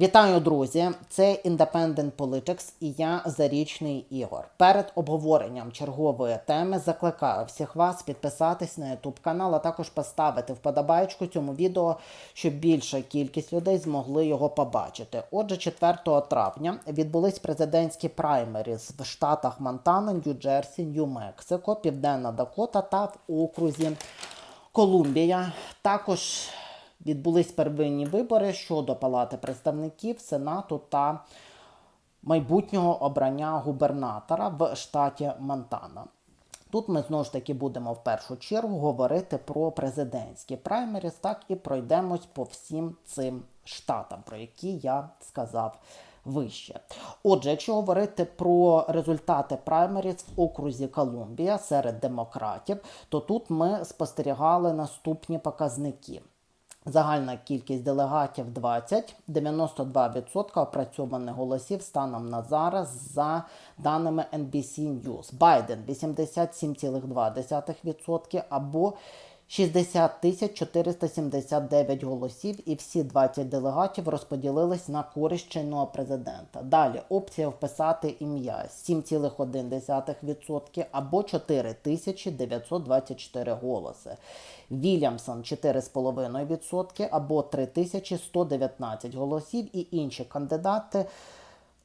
Вітаю, друзі! Це Independent Politics і я Зарічний Ігор. Перед обговоренням чергової теми закликаю всіх вас підписатись на YouTube канал, а також поставити вподобайку цьому відео, щоб більша кількість людей змогли його побачити. Отже, 4 травня відбулись президентські праймеріз в штатах Монтана, Нью-Джерсі, Нью-Мексико, Південна Дакота та в окрузі Колумбія. Також відбулись первинні вибори щодо Палати представників, Сенату та майбутнього обрання губернатора в штаті Монтана. Тут ми знову ж таки будемо в першу чергу говорити про президентські праймеріс, так і пройдемось по всім цим штатам, про які я сказав вище. Отже, якщо говорити про результати праймеріс в окрузі Колумбія серед демократів, то тут ми спостерігали наступні показники. Загальна кількість делегатів 20, 92% опрацьованих голосів станом на зараз за даними NBC News. Байден 87,2% або 60 тисяч 479 голосів, і всі 20 делегатів розподілились на користь чинного президента. Далі опція вписати ім'я 7,1% або 4 тисячі 924 голоси. Вільямсон 4,5% або 3119 голосів, і інші кандидати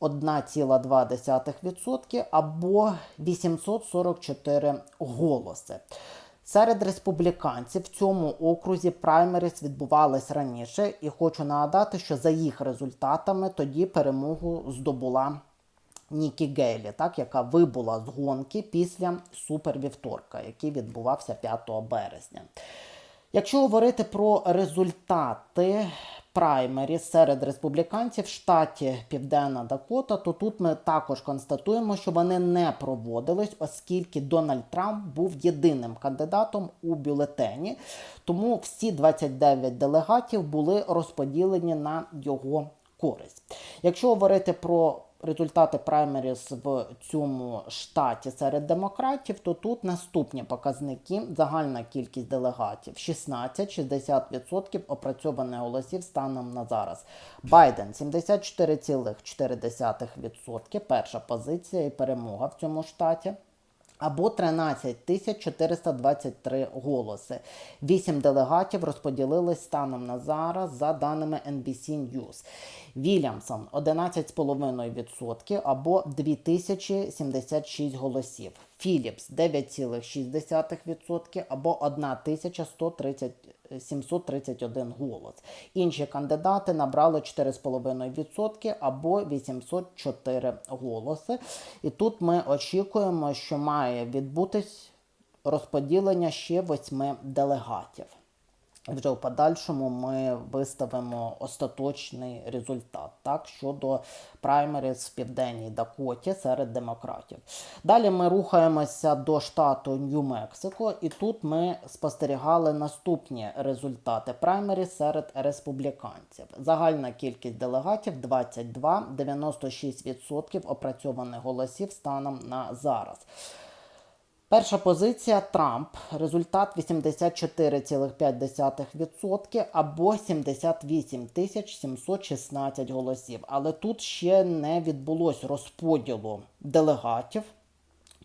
1,2% або 844 голоси. Серед республіканців в цьому окрузі праймеріс відбувались раніше, і хочу нагадати, що за їх результатами тоді перемогу здобула Нікі Гейлі, так, яка вибула з гонки після супервівторка, який відбувався 5 березня. Якщо говорити про результати праймері серед республіканців в штаті Південна Дакота, то тут ми також констатуємо, що вони не проводились, оскільки Дональд Трамп був єдиним кандидатом у бюлетені. Тому всі 29 делегатів були розподілені на його користь. Якщо говорити про результати праймеріс в цьому штаті серед демократів, то тут наступні показники: загальна кількість делегатів 16, 60% опрацьованих голосів станом на зараз. Байден 74,4%. Перша позиція і перемога в цьому штаті. Або 13 423 голоси. Вісім делегатів розподілились станом на зараз за даними NBC News. Вільямсон 11,5% або 2076 голосів. Філіпс 9,6% або 1130 731 голос. Інші кандидати набрали 4,5% або 804 голоси. І тут ми очікуємо, що має відбутись розподілення ще восьми делегатів. Вже в подальшому ми виставимо остаточний результат так, щодо праймеріс в Південній Дакоті серед демократів. Далі ми рухаємося до штату Нью-Мексико, і тут ми спостерігали наступні результати праймеріс серед республіканців. Загальна кількість делегатів 22, 96% опрацьованих голосів станом на зараз. Перша позиція Трамп. Результат 84,5% або 78 тисяч 716 голосів. Але тут ще не відбулось розподілу делегатів.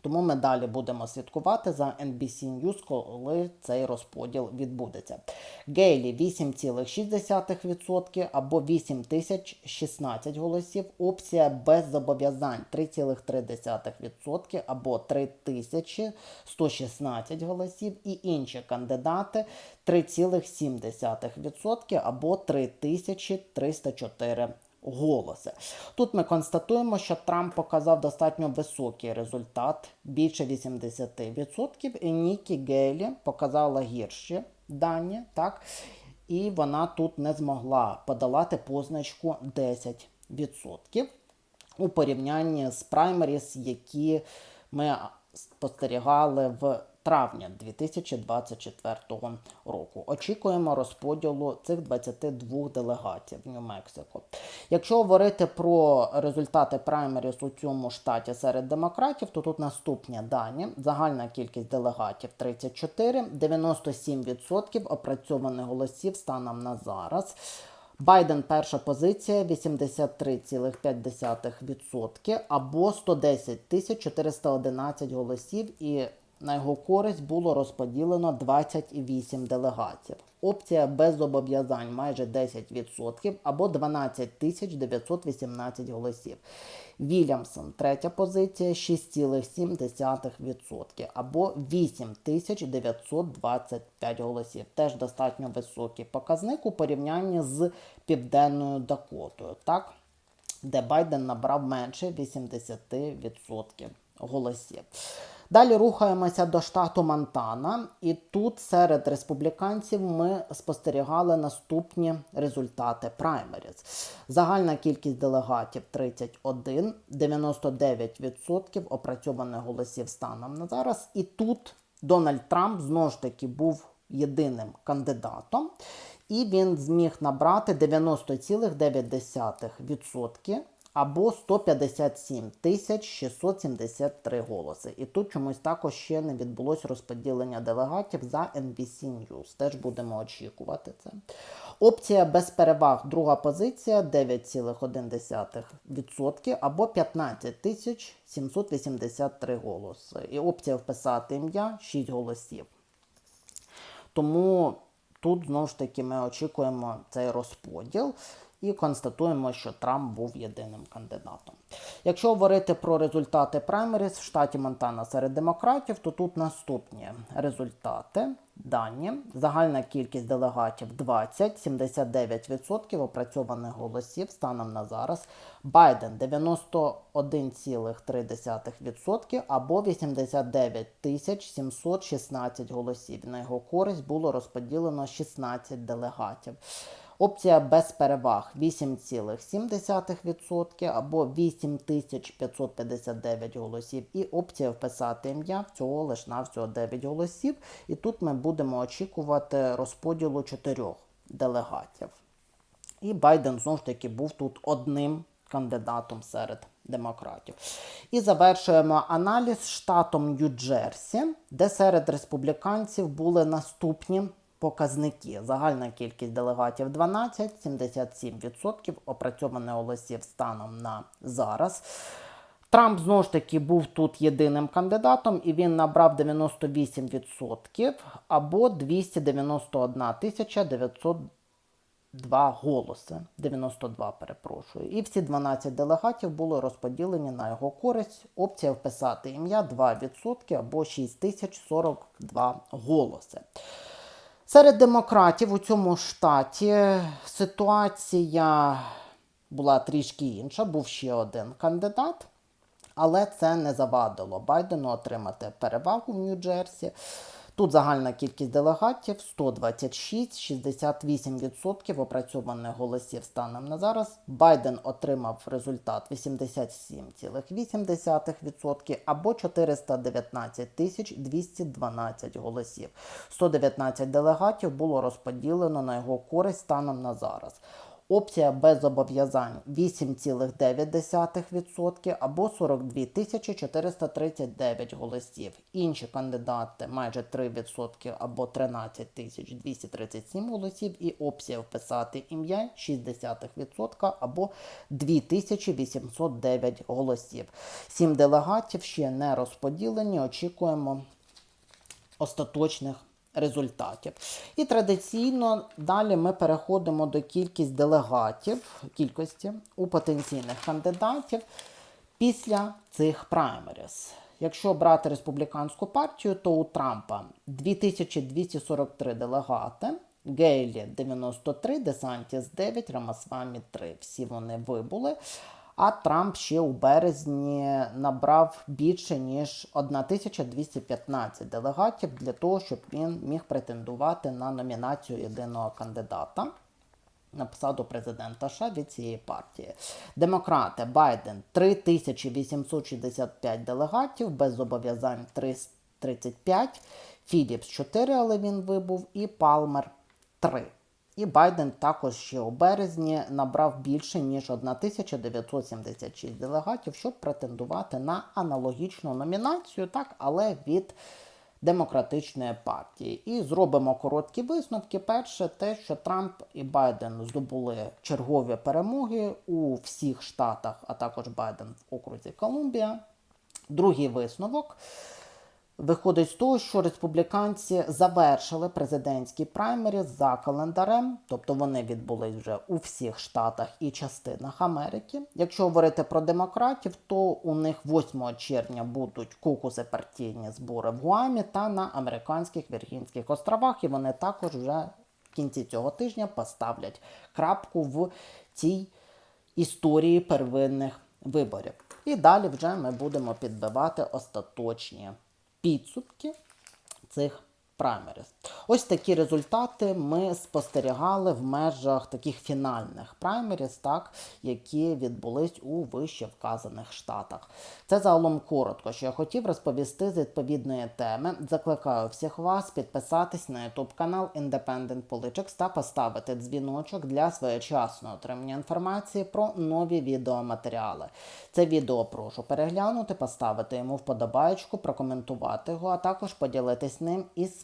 Тому ми далі будемо слідкувати за NBC News, коли цей розподіл відбудеться. Гейлі 8,6% або 8016 голосів. Опція без зобов'язань 3,3% або 3116 голосів. І інші кандидати 3,7% або 3304 голосів голоси. Тут ми констатуємо, що Трамп показав достатньо високий результат, більше 80%, і Нікі Гейлі показала гірші дані, так? і вона тут не змогла подолати позначку 10% у порівнянні з праймеріс, які ми спостерігали в травня 2024 року. Очікуємо розподілу цих 22 делегатів в Нью-Мексико. Якщо говорити про результати праймеріс у цьому штаті серед демократів, то тут наступні дані. Загальна кількість делегатів 34, 97% опрацьованих голосів станом на зараз. Байден перша позиція 83,5% або 110 411 голосів, і на його користь було розподілено 28 делегатів. Опція без зобов'язань майже 10% або 12 тисяч 918 голосів. Вільямсон третя позиція 6,7% або 8 тисяч 925 голосів. Теж достатньо високий показник у порівнянні з Південною Дакотою, так? де Байден набрав менше 80% голосів. Далі рухаємося до штату Монтана, і тут серед республіканців ми спостерігали наступні результати праймеріз. Загальна кількість делегатів 31, 99% опрацьованих голосів станом на зараз. І тут Дональд Трамп знову ж таки був єдиним кандидатом, і він зміг набрати 90,9% або 157 тисяч 673 голоси. І тут чомусь також ще не відбулось розподілення делегатів за NBC News. Теж будемо очікувати це. Опція без переваг, друга позиція 9,1% або 15 тисяч 783 голоси. І опція вписати ім'я 6 голосів. Тому тут знову ж таки ми очікуємо цей розподіл і констатуємо, що Трамп був єдиним кандидатом. Якщо говорити про результати праймеріс в штаті Монтана серед демократів, то тут наступні результати. Дані. Загальна кількість делегатів 20, 79% опрацьованих голосів станом на зараз. Байден 91,3% або 89 тисяч 716 голосів. На його користь було розподілено 16 делегатів. Опція без переваг 8,7% або 8559 голосів. І опція вписати ім'я всього лиш на всього 9 голосів. І тут ми будемо очікувати розподілу 4 делегатів. І Байден знову ж таки був тут одним кандидатом серед демократів. І завершуємо аналіз штатом Нью-Джерсі, де серед республіканців були наступні показники. Загальна кількість делегатів 12, 77% опрацьованих голосів станом на зараз. Трамп знову ж таки був тут єдиним кандидатом, і він набрав 98% або 291 тисяча 902 голоси. 92, перепрошую. І всі 12 делегатів були розподілені на його користь. Опція вписати ім'я 2% або 6042 голоси. Серед демократів у цьому штаті ситуація була трішки інша, був ще один кандидат, але це не завадило Байдену отримати перевагу в Нью-Джерсі. Тут загальна кількість делегатів 126, 68% опрацьованих голосів станом на зараз. Байден отримав результат 87,8% або 419 тисяч 212 голосів. 119 делегатів було розподілено на його користь станом на зараз. Опція без зобов'язань 8,9% або 42 тисячі 439 голосів. Інші кандидати майже 3% або 13 тисяч 237 голосів. І опція вписати ім'я 0,6% або 2809 голосів. Сім делегатів ще не розподілені. Очікуємо остаточних результатів. І традиційно далі ми переходимо до кількість делегатів, кількості у потенційних кандидатів після цих праймеріс. Якщо брати республіканську партію, то у Трампа 2243 делегати, Гейлі 93, Десантіс 9, Рамасвамі 3. Всі вони вибули. А Трамп ще у березні набрав більше ніж 1215 делегатів для того, щоб він міг претендувати на номінацію єдиного кандидата на посаду президента США від цієї партії. Демократи Байден 3865 делегатів, без зобов'язань 335, Філіпс 4, але він вибув, і Палмер 3. І Байден також ще у березні набрав більше ніж 1976 делегатів, щоб претендувати на аналогічну номінацію, так, але від демократичної партії. І зробимо короткі висновки. Перше, те, що Трамп і Байден здобули чергові перемоги у всіх штатах, а також Байден в окрузі Колумбія. Другий висновок виходить з того, що республіканці завершили президентські праймері за календарем, тобто вони відбулись вже у всіх штатах і частинах Америки. Якщо говорити про демократів, то у них 8 червня будуть кукуси партійні збори в Гуамі та на американських Віргінських островах, і вони також вже в кінці цього тижня поставлять крапку в цій історії первинних виборів. І далі вже ми будемо підбивати остаточні підсумки цих праймерис. Ось такі результати ми спостерігали в межах таких фінальних праймерис, так, які відбулись у вище вказаних штатах. Це загалом коротко, що я хотів розповісти з відповідної теми. Закликаю всіх вас підписатись на YouTube канал Independent Politics та поставити дзвіночок для своєчасного отримання інформації про нові відеоматеріали. Це відео прошу переглянути, поставити йому вподобайку, прокоментувати його, а також поділитись ним із